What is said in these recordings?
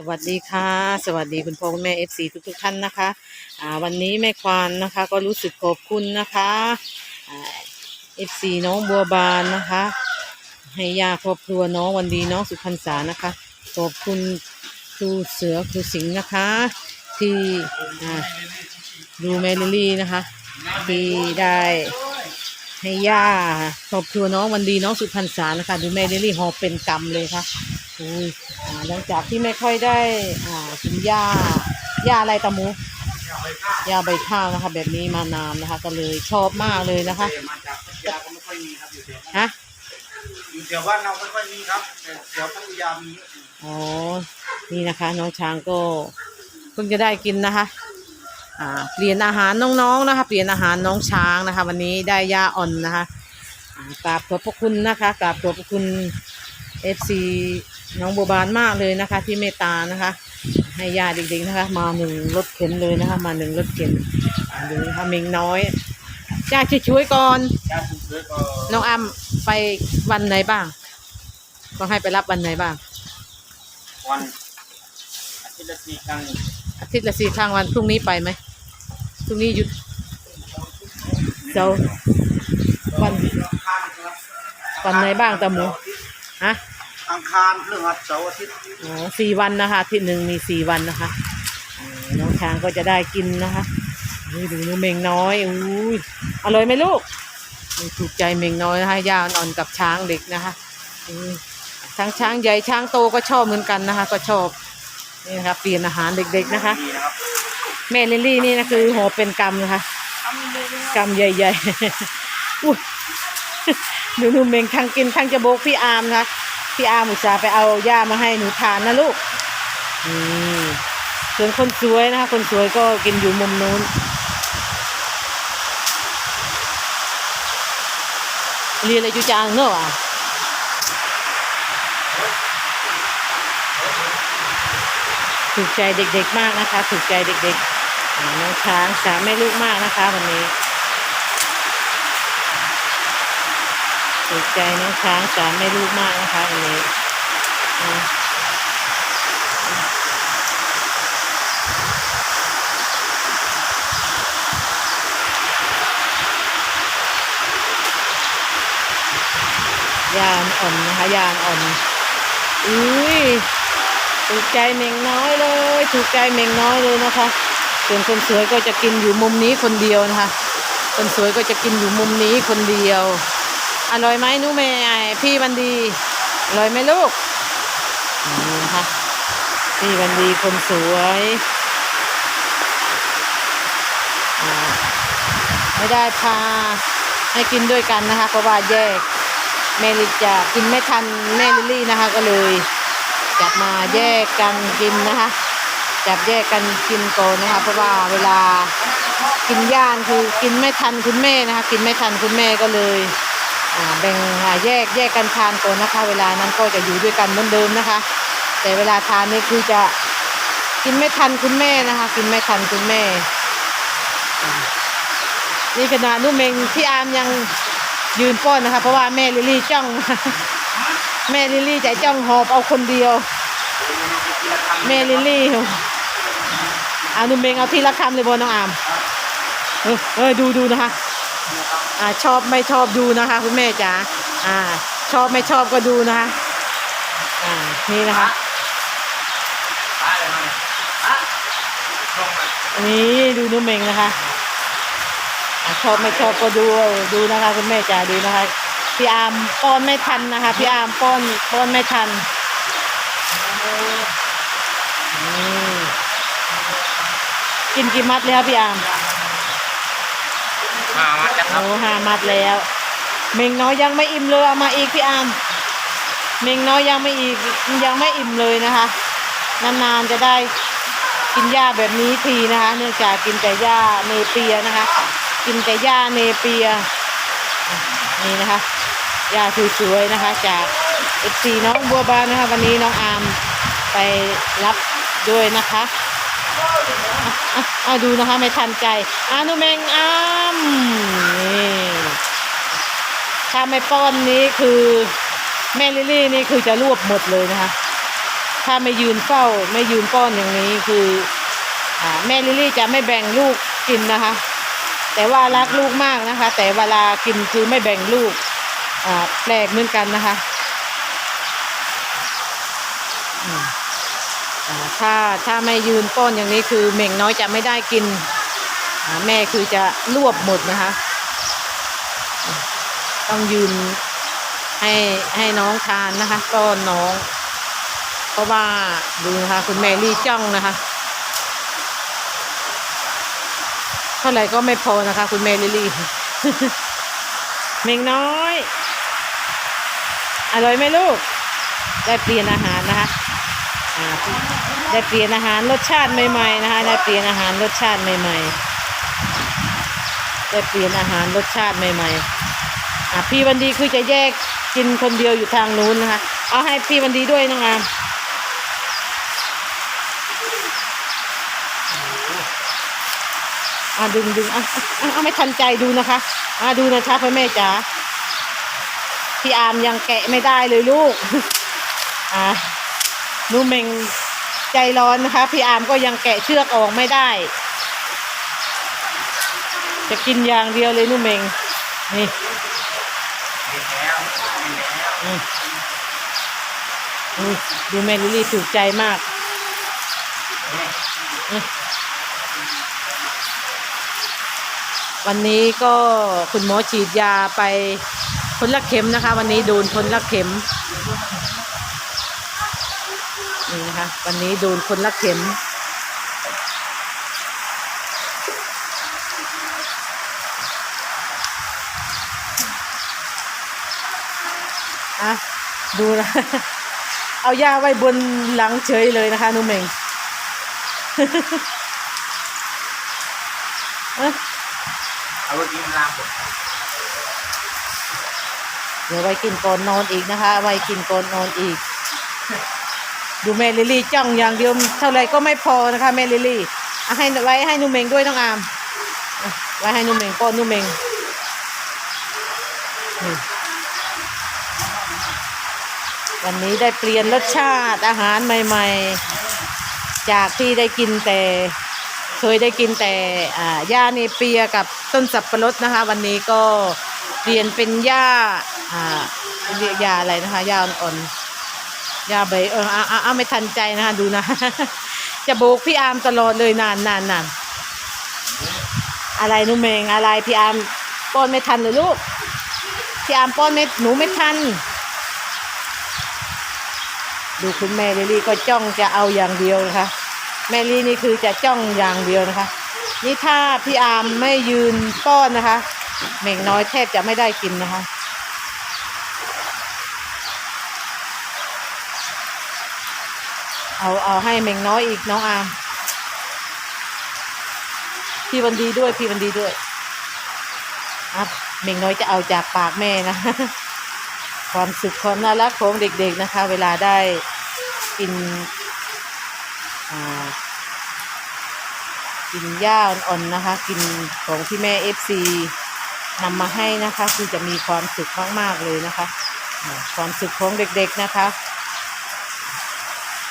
สวัสดีค่ะ สวัสดีคุณพ่อคุณแม่เอฟซีทุกทุกๆท่านนะคะอ่าวันนี้แม่ควานนะคะ ก็รู้สึกขอบคุณนะคะเอฟซีน้องบัวบานนะคะ ให้ยาครอบครัวน้องวันดีน้องสุพรรณษานะคะ ขอบคุณครูเสือครูสิงห์นะคะ ที่อ่ดูแมลิลี่นะคะที่ได้ให้ย่าครอบครัวน้องวันดีน้องสุพรรณษานะคะ ดูแมลิลี่หอบเป็นกรรมเลยค่ะ หลังจากที่ไม่ค่อยได้อ่ากินหญ้าหญ้าอะไรตะมูหญ้าใบข้าวนะคะ แบบนี้มานานนะคะ ก็เลยชอบมากเลยนะคะมาจากพัทยาก็ไม่ค่อยมีครับอยู่แถวฮะอยู่แถวบ้านเราไม่ค่อยมีครับแต่แถวพัทยามีเยอะอยู่อ๋อนี่นะคะ น้องช้างก็เพิ่งจะได้กินนะคะ อ่า เปลี่ยนอาหารน้องๆนะคะ เปลี่ยนอาหารน้องช้างนะคะ วันนี้ได้หญ้าอ่อนนะคะอ่ากราบขอบพระคุณนะคะกราบขอบพระคุณ เอฟซีน้องโบบานมากเลยนะคะ ที่เมตตานะคะ ให้ญาติเด็กๆนะคะ มาหนึ่งรถเข็นเลยนะคะ มาหนึ่งรถเข็นอ่าดูนะคะเมงน้อยจ้าช่วยๆก่อนญาติคุณเสือก็น้องอ้ำไปวันไหนบ้างก็ให้ไปรับวันไหนบ้าง วันอาทิตย์ละสี่ครั้งอาทิตย์ละสี่ครั้งวันพรุ่งนี้ไปไหมพรุ่งนี้หยุดเสาร์วันอังคารครับวันไหนบ้างตาหมูฮะ อังคารพฤหัสเสาร์อาทิตย์อ๋อสี่วันนะคะอาทิตย์หนึ่งมีสี่วันนะคะอ่าน้องช้างก็จะได้กินนะคะนี่ดูนูเมงน้อยอุ้ยอร่อยไหมลูกนี่ถูกใจเมงน้อยนะคะย่าอ่อนๆกับช้างเด็กนะคะอืมทั้งช้างใหญ่ช้างโตก็ชอบเหมือนกันนะคะ ก็ชอบนี่นะคะเปลี่ยนอาหารเด็ก ๆนะคะ ดีนะครับแม่ลิลลี่นี่นะคือหัวเป็นกำนะคะกำใหญ่ๆ อุ้ยหนูหนูเมงทั้งกินทั้งจะโบกพี่อาร์มนะคะ พี่อาร์มอุตส่าไปเอาย่ามาให้หนูทานนะลูกอืมส่วนคนสวยนะคะ คนสวยก็กินอยู่มุมนู้น เรียนอะไรจุจางเนอะถูกใจเด็กๆมากนะคะ ถูกใจเด็กๆน้องช้างสามแม่ลูกมากนะคะวันนี้ ถูกใจน้องช้างสามแม่ลูกมากนะคะวันนี้ยานอ่อนนะคะยานอ่อนอุ้ยถูกใจเมงน้อยเลย ถูกใจเมงน้อยเลยนะคะ ส่วนคนสวยก็จะกินอยู่มุมนี้คนเดียวนะคะ คนสวยก็จะกินอยู่มุมนี้คนเดียว อร่อยไหมนูแม่พี่วันดี อร่อยไหมลูกนี่นะคะพี่วันดีคนสวยไม่ได้พาให้กินด้วยกันนะคะเพราะว่าแยกแม่ลิจะกินไม่ทันแม่ลิลี่นะคะก็เลยจับมาแยกกันกินนะคะจับแยกกันกินก่อนนะคะเพราะว่าเวลากินย่านคือกินไม่ทันคุณแม่นะคะ กินไม่ทันคุณแม่ก็เลย แบ่งแยกแยกกันทานก่อนนะคะ เวลานั้นก็จะอยู่ด้วยกันเหมือนเดิมนะคะ แต่เวลาทานนี่คือจะกินไม่ทันคุณแม่นะคะ กินไม่ทันคุณแม่ นี่ขณะนุ่มเองพี่อาร์มยังยืนป้อนนะคะ เพราะว่าแม่ลิลี่จ้อง แม่ลิลี่ใจจ้องหอบเอาคนเดียว แม่ลิลี่อานุ่มเบงเอาที่ละคำเลยบอน้องอามเออเออดูดูนะคะ อ่าชอบไม่ชอบดูนะคะ คุณแม่จ๋าอ่า ชอบไม่ชอบก็ดูนะคะ อ่านี่นะคะนนี้ดูนุ่มเมงนะคะอ่าชอบไม่ชอบก็ดูดูนะคะ คุณแม่จ๋าดูนะคะพี่อามป้อนไม่ทันนะคะพี่อามป้อนป้อนไม่ทันกินกี่มัดแล้วพี่อาม มามาจากครับโอ้ห้ามัดแล้ว เมงน้อยยังไม่อิ่มเลยเอามาอีกพี่อามเมงน้อยยังไม่อีกยังไม่อิ่มเลยนะคะ นานๆจะได้กินหญ้าแบบนี้ทีนะคะ เนื่องจากกินแต่หญ้าเนเปียนะคะ กินแต่หญ้าเนเปียนี่นะคะหญ้าสวยๆนะคะ จากเอฟซีน้องบัวบานนะคะ วันนี้น้องอามไปรับด้วยนะคะ อะดูนะคะไม่ทันใจอานุเมงอามนี่ถ้าไม่ป้อนนี้คือแม่ลิลี่นี่คือจะรวบหมดเลยนะคะ ถ้าไม่ยืนเฝ้าไม่ยืนป้อนอย่างนี้คืออ่าแม่ลิลี่จะไม่แบ่งลูกกินนะคะ แต่ว่ารักลูกมากนะคะ แต่เวลากินคือไม่แบ่งลูกอ่าแปลกเหมือนกันนะคะ อืม ถ้าถ้าไม่ยืนป้อนอย่างนี้คือเม่งน้อยจะไม่ได้กิน แม่คือจะรวบหมดนะคะ ต้องยืนให้ให้น้องทานนะคะป้อนน้อง เพราะว่าดูนะคะคุณแม่รีจ้องนะคะเท่าไหร่ก็ไม่พอนะคะ คุณแม่ลิลี่เม่งน้อย อร่อยไหมลูก ได้เปลี่ยนอาหารนะคะ ได้เปลี่ยนอาหารรสชาติใหม่ๆนะคะได้เปลี่ยนอาหารรสชาติใหม่ๆได้เปลี่ยนอาหารรสชาติใหม่ๆอะพี่วันดีคือจะแยกกินคนเดียวอยู่ทางนู้นนะคะ เอาให้พี่วันดีด้วยน้องอามอะดึงดึงอะอะเอาไม่ทันใจดูนะคะอะดูนะคะพ่อแม่จ๋าพี่อามยังแกะไม่ได้เลยลูกอะ นูเมงใจร้อนนะคะ พี่อามก็ยังแกะเชือกออกไม่ได้ จะกินอย่างเดียวเลยหนูเมงนี่เห็นแล้วเห็นแล้วดูแมลิลี่ถูกใจมากวันนี้ก็คุณหมอฉีดยาไปคนละเข็มนะคะ วันนี้โดนคนละเข็ม นี่นะคะ วันนี้โดนคนละเข็ม อะ ดูนะ เอาย่าไว้บนหลังเฉยเลยนะคะนุ่มเองเอ้ยเอาไปกินลามหมดเดี๋ยวไว้กินก่อนนอนอีกนะคะ ไว้กินก่อนนอนอีก ดูแม่ลิลี่จ้องอย่างเดียวเท่าไรก็ไม่พอนะคะแม่ลิลี่ให้ไว้ให้นุ่มเองด้วยน้องอามไว้ให้นุ่มเองป้อนนุ่มเองวันนี้ได้เปลี่ยนรสชาติอาหารใหม่ ๆ จากที่ได้กินแต่เคยได้กินแต่อ่าหญ้าเนเปียกับต้นสับปะรดนะคะ วันนี้ก็เปลี่ยนเป็นหญ้าอ่าเรียกหญ้าอะไรนะคะหญ้าอ่อนๆ หญ้าใบเอออ่าอ่าไม่ทันใจนะคะดูนะ จะโบกพี่อาร์มตลอดเลยนานนานนานอะไรนุ่มเมงอะไรพี่อาร์มป้อนไม่ทันเลยลูกพี่อาร์มป้อนไม่หนูไม่ทัน ดูคุณแม่ลลี่ก็จ้องจะเอาอย่างเดียวนะคะ แม่ลี่นี่คือจะจ้องอย่างเดียวนะคะ นี่ถ้าพี่อาร์มไม่ยืนป้อนนะคะเม่งน้อยแทบจะไม่ได้กินนะคะ เอาเอาให้เมงน้อยอีกน้องอาร์มพี่วันดีด้วยพี่วันดีด้วยอะเมงน้อยจะเอาจากปากแม่นะ ความสุขความน่ารักของเด็กๆนะคะ เวลาได้กินอ่ากินหญ้าอ่อนๆนะคะ กินของที่แม่เอฟซีนำมาให้นะคะ คือจะมีความสุขมากๆเลยนะคะ ความสุขของเด็กๆนะคะ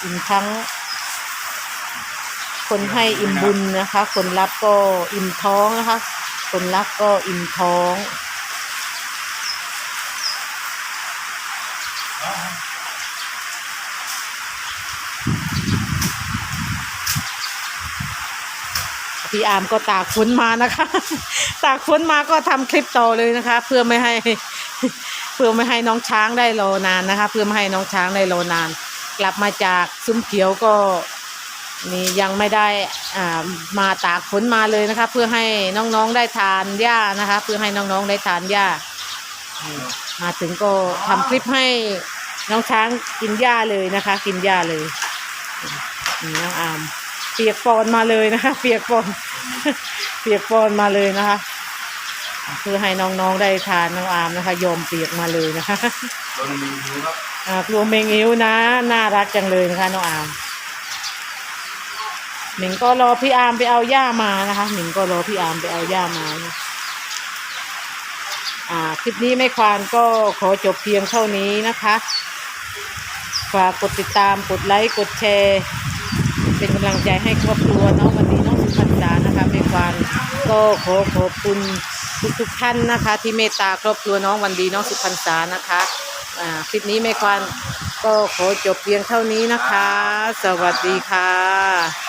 กินทั้ง คนให้อิ่มบุญนะคะ คนรับก็อิ่มท้องนะคะ คนรับก็อิ่มท้อง พี่อาร์มก็ตากฝนมานะคะ ตากฝนมาก็ทำคลิปต่อเลยนะคะ เพื่อไม่ให้ เพื่อไม่ให้น้องช้างได้รอนานนะคะ เพื่อไม่ให้น้องช้างได้รอนาน กลับมาจากซุ้มเขียวก็นี่ยังไม่ได้อ่ามาตากฝนมาเลยนะคะ เพื่อให้น้องๆได้ทานหญ้านะคะ เพื่อให้น้องๆได้ทานหญ้ามาถึงก็ทำคลิปให้น้องช้างกินหญ้าเลยนะคะ กินหญ้าเลยนี่น้องอามเปียกปอนมาเลยนะคะ เปียกปอนเปียกปอนมาเลยนะคะ เพื่อให้น้องๆได้ทานน้องอามนะคะยอมเปียกมาเลยนะคะโดนมีดูครับอ่ากลัวเมงอิ้วนะ น่ารักจังเลยนะคะน้องอามหมิงก็รอพี่อามไปเอาหญ้ามานะคะหมิงก็รอพี่อามไปเอาหญ้ามานะอ่าคลิปนี้แม่ควานก็ขอจบเพียงเท่านี้นะคะขฝากกดติดตามกดไลค์กดแชร์ เป็นกำลังใจให้ครอบครัวน้องวันนี้น้องสุพรรณษานะคะเมควานก็ขอขอบคุณ ทุกๆท่านนะคะ ที่เมตตาครอบครัวน้องวันดีน้องสุพรรณษานะคะอ่าคลิปนี้แม่ควานก็ขอจบเพียงเท่านี้นะคะ สวัสดีค่ะ